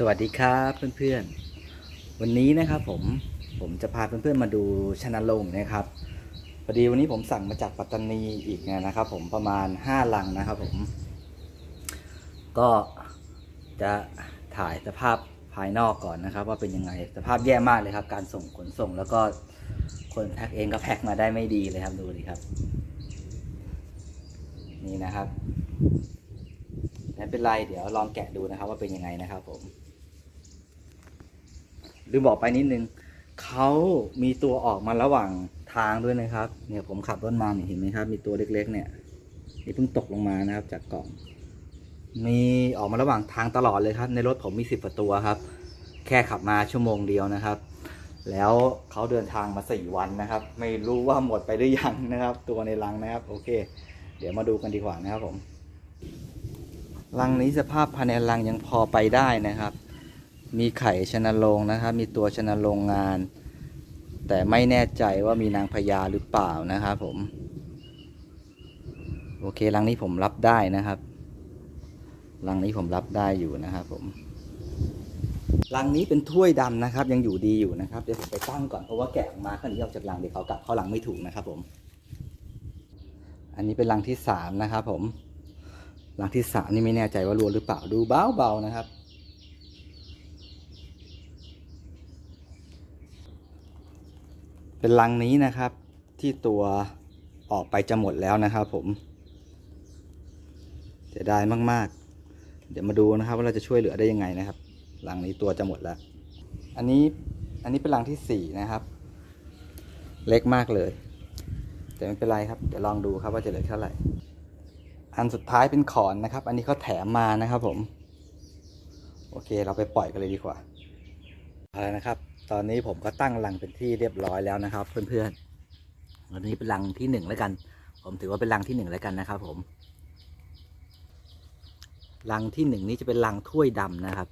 สวัสดีครับเพื่อนๆ วันนี้นะครับผมผมจะพาเพื่อนๆมาดูชนะลงนะครับพอดีวันนี้ผมสั่งมาจากปัตตานีอีกนะครับ ผมประมาณ5ลังนะครับผม ก็จะถ่ายสภาพภายนอกก่อนนะครับ ว่าเป็นยังไงสภาพแย่มากเลยครับ การส่งขนส่งแล้วก็คนแพ็คเองก็แพ็คมาได้ไม่ดีเลยครับดูดิครับ นี่นะครับไม่เป็นไร เดี๋ยวลองแกะดูนะครับว่าเป็นยังไงนะครับผม ลืมบอกไปนิดนึงเขามีตัวออกมาระหว่างทางด้วยนะครับ เนี่ยผมขับรถมาเนี่ยเห็นไหมครับ มีตัวเล็กๆ เนี่ยนี่เพิ่งตกลงมานะครับ จากกล่อง มีออกมาระหว่างทางตลอดเลยครับ ในรถผมมีสิบตัวครับ แค่ขับมาชั่วโมงเดียวนะครับ แล้วเขาเดินทางมาสี่วันนะครับ ไม่รู้ว่าหมดไปหรือยังนะครับ ตัวในรังนะครับ โอเค เดี๋ยวมาดูกันดีกว่านะครับผมรังนี้สภาพภายในรังยังพอไปได้นะครับ มีไข่ชนโรงนะครับ มีตัวชนโรงงาน แต่ไม่แน่ใจว่ามีนางพญาหรือเปล่านะครับผม โอเครังนี้ผมรับได้นะครับรังนี้ผมรับได้อยู่นะครับผมรังนี้เป็นถ้วยดำนะครับ ยังอยู่ดีอยู่นะครับเดี๋ยวผมไปตั้งก่อนเพราะว่าแกะออกมาข้างนี้ออกจากรังเดี๋ยวเขากลับเข้ารังไม่ถูกนะครับผม อันนี้เป็นรังที่สามนะครับผมหลังที่สามนี่ไม่แน่ใจว่ารัวหรือเปล่าดูเบาๆนะครับ เป็นลังนี้นะครับ ที่ตัวออกไปจะหมดแล้วนะครับผมเสียดายมาก ๆ เดี๋ยวมาดูนะครับ ว่าเราจะช่วยเหลือได้ยังไงนะครับลังนี้ตัวจะหมดแล้ว อันนี้อันนี้เป็นลังที่สี่นะครับ เล็กมากเลย แต่ไม่เป็นไรครับ เดี๋ยวลองดูครับว่าจะเหลือเท่าไหร่ อันสุดท้ายเป็นขอนนะครับ อันนี้เขาแถมมานะครับผม โอเค เราไปปล่อยกันเลยดีกว่าเอาละนะครับ ตอนนี้ผมก็ตั้งรังเป็นที่เรียบร้อยแล้วนะครับ เพื่อนๆวันนี้เป็นรังที่หนึ่งแล้วกัน ผมถือว่าเป็นรังที่หนึ่งแล้วกันนะครับผมรังที่หนึ่งนี้จะเป็นรังถ้วยดำนะครับ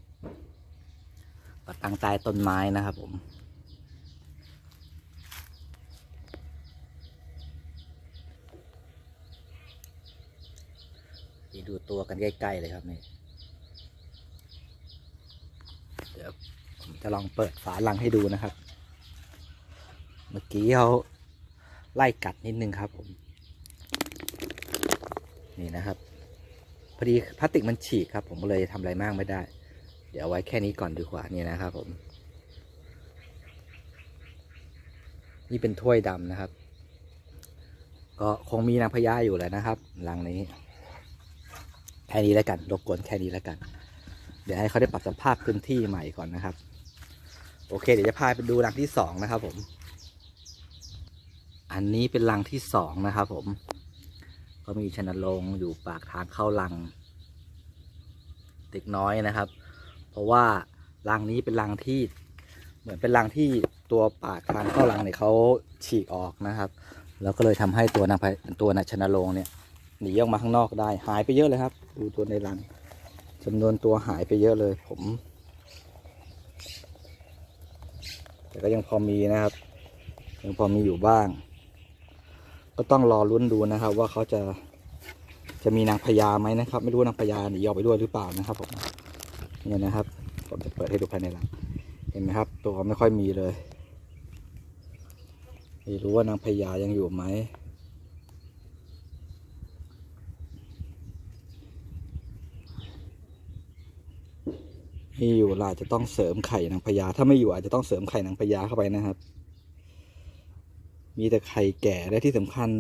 ปัดตั้งใต้ต้นไม้นะครับผมนี่ดูตัวกันใกล้ๆเลยครับนี่ เดี๋ยวผม จะลองเปิดฝาลังให้ดูนะครับ เมื่อกี้เขาไล่กัดนิดนึงครับผม นี่นะครับ พอดีพลาสติกมันฉีกครับ ผมก็เลยทำอะไรมากไม่ได้ เดี๋ยวไว้แค่นี้ก่อนดีกว่านี่นะครับผม นี่เป็นถ้วยดำนะครับ ก็คงมีนางพญาอยู่แล้วนะครับลังนี้ แค่นี้แล้วกันรบกวนแค่นี้แล้วกัน เดี๋ยวให้เขาได้ปรับสภาพพื้นที่ใหม่ก่อนนะครับ โอเค เดี๋ยวจะพาไปดูรังที่สองนะครับผม อันนี้เป็นรังที่สองนะครับผม ก็มีชนโรงอยู่ปากทางเข้ารัง เด็กน้อยนะครับ เพราะว่ารังนี้เป็นรังที่เหมือนเป็นรังที่ตัวปากทางเข้ารังเนี่ยเขาฉีกออกนะครับ แล้วก็เลยทำให้ตัวนางพตัวนาชนโรงเนี่ยหนีออกมาข้างนอกได้ หายไปเยอะเลยครับ ดูตัวในรังจำนวนตัวหายไปเยอะเลยผม แต่ก็ยังพอมีนะครับ ยังพอมีอยู่บ้าง ก็ต้องรอลุ้นดูนะครับ ว่าเขาจะจะมีนางพญาไหมนะครับ ไม่รู้นางพญาหนีออกไปด้วยหรือเปล่านะครับผมเนี่ยนะครับผมจะเปิดให้ดูภายในหลังเห็นไหมครับ ตัวไม่ค่อยมีเลยไม่รู้ว่านางพญายังอยู่ไหม มีอยู่เราอาจจะต้องเสริมไข่นางพญาถ้าไม่อยู่อาจจะต้องเสริมไข่นางพญาเข้าไปนะครับ มีแต่ไข่แก่และที่สำคัญ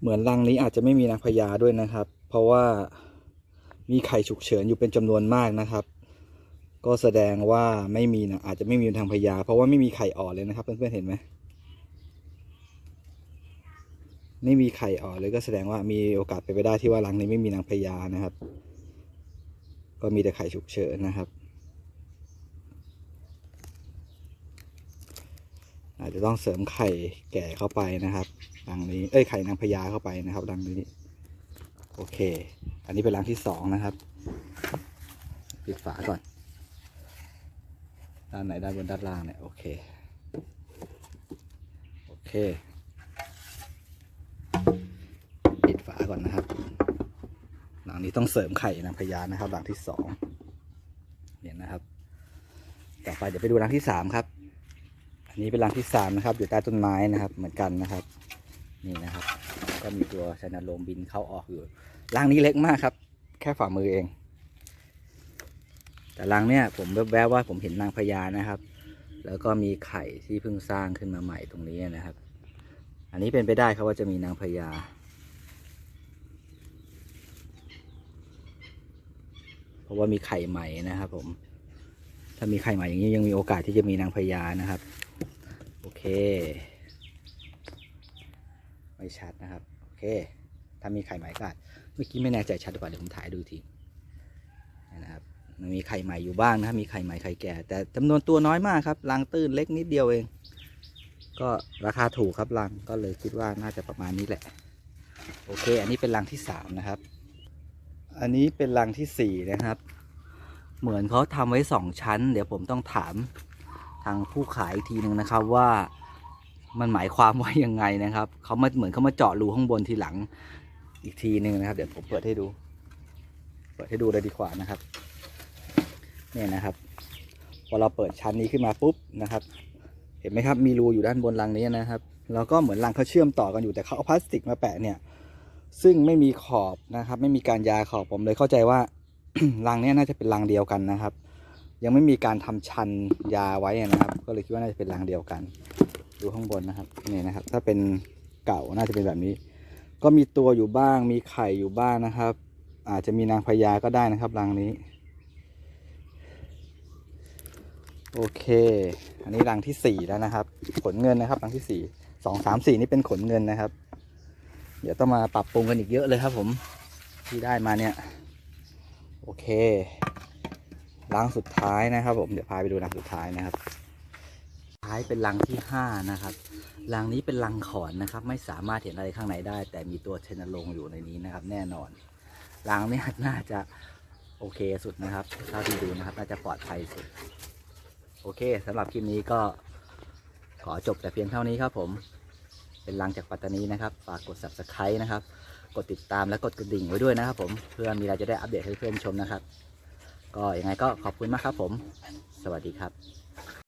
เหมือนรังนี้อาจจะไม่มีนางพญาด้วยนะครับ เพราะว่ามีไข่ฉุกเฉินอยู่เป็นจำนวนมากนะครับ ก็แสดงว่าไม่มีนะอาจจะไม่มีนางพญาเพราะว่าไม่มีไข่อ่อนเลยนะครับเพื่อนๆเห็นไหมไม่มีไข่อ่อนเลยก็แสดงว่ามีโอกาสไปนไปได้ที่ว่ารังนี้ไม่มีนางพญานะครับ ก็มีแต่ไข่ฉุกเฉินนะครับ อาจจะต้องเสริมไข่แก่เข้าไปนะครับรังนี้ เอ้ยไข่นางพญาเข้าไปนะครับรังนี้ โอเค อันนี้เป็นรังที่สองนะครับ ปิดฝาก่อน ด้านไหนด้านบนด้านล่างเนี่ยโอเค โอเค ปิดฝาก่อนนะครับ งนี้ต้องเสริมไข่นางพญานะครับ หลังที่สองเนี่ยนะครับ ต่อไปเดี๋ยวไปดูรังที่สามครับ อันนี้เป็นรังที่สามนะครับ อยู่ใต้ต้นไม้นะครับ เหมือนกันนะครับ นี่นะครับ ก็มีตัวชนโลมบินเข้าออกอยู่รังนี้เล็กมากครับ แค่ฝ่ามือเอง แต่รังเนี่ยผมแวบๆว่าผมเห็นนางพญานะครับ แล้วก็มีไข่ที่เพิ่งสร้างขึ้นมาใหม่ตรงนี้นะครับ อันนี้เป็นไปได้ครับว่าจะมีนางพญา เพราะว่ามีไข่ใหม่นะครับ ผม ถ้ามีไข่ใหม่อย่างนี้ยังมีโอกาสที่จะมีนางพญานะครับ โอเค ไม่ชัดนะครับ โอเค ถ้ามีไข่ใหม่ก็เมื่อกี้ไม่แน่ใจชัดหรือเปล่าเดี๋ยวผมถ่ายดูทีนะครับมีไข่ใหม่อยู่บ้างนะครับมีไข่ใหม่ไข่แก่ แต่จำนวนตัวน้อยมากครับรังตื้นเล็กนิดเดียวเอง ก็ราคาถูกครับรังก็เลยคิดว่าน่าจะประมาณนี้แหละ โอเค อันนี้เป็นรังที่สามนะครับ อันนี้เป็นรังที่สี่นะครับ เหมือนเขาทำไว้สองชั้น เดี๋ยวผมต้องถามทางผู้ขายอีกทีหนึ่งนะครับว่ามันหมายความว่ายังไงนะครับเขามาเหมือนเขามาเจาะรูข้างบนทีหลังอีกทีหนึ่งนะครับ เดี๋ยวผมเปิดให้ดู เปิดให้ดูเลยดีกว่านะครับเนี่ยนะครับ พอเราเปิดชั้นนี้ขึ้นมาปุ๊บนะครับ เห็นไหมครับมีรูอยู่ด้านบนรังนี้นะครับ แล้วก็เหมือนรังเขาเชื่อมต่อกันอยู่แต่เขาเอาพลาสติกมาแปะเนี่ย ซึ่งไม่มีขอบนะครับ ไม่มีการยาขอบผมเลยเข้าใจว่า รังนี้น่าจะเป็นรังเดียวกันนะครับ ยังไม่มีการทำชันยาไว้นะครับ ก็เลยคิดว่าน่าจะเป็นรังเดียวกัน ดูข้างบนนะครับนี่นะครับ ถ้าเป็นเก่าน่าจะเป็นแบบนี้ ก็มีตัวอยู่บ้าง มีไข่อยู่บ้างนะครับ อาจจะมีนางพญาก็ได้นะครับรังนี้ โอเค อันนี้รังที่สี่แล้วนะครับ ขนเงินนะครับรังที่สี่สองสามสี่นี่เป็นขนเงินนะครับ ดี๋ยวต้องมาปรับปรุงกันอีกเยอะเลยครับผมที่ได้มาเนี่ย โอเครังสุดท้ายนะครับ ผมเดี๋ยวพาไปดูรังสุดท้ายนะครับ ท้ายเป็นรังที่ห้านะครับรังนี้เป็นรังขอนนะครับ ไม่สามารถเห็นอะไรข้างในได้ แต่มีตัวเชนโลงอยู่ในนี้นะครับ แน่นอนรังนี้น่าจะโอเคสุดนะครับเท่าที่ดูนะครับ น่าจะปลอดภัยสุด โอเคสำหรับคลิปนี้ก็ขอจบแต่เพียงเท่านี้ครับผม เป็นลังจากปัตตานีนะครับ ฝากกด subscribe นะครับ กดติดตามและกดกระดิ่งไว้ด้วยนะครับ ผมเพื่อมีอะไรจะได้อัปเดตให้เพื่อนชมนะครับ ก็ยังไงก็ขอบคุณมากครับผม สวัสดีครับ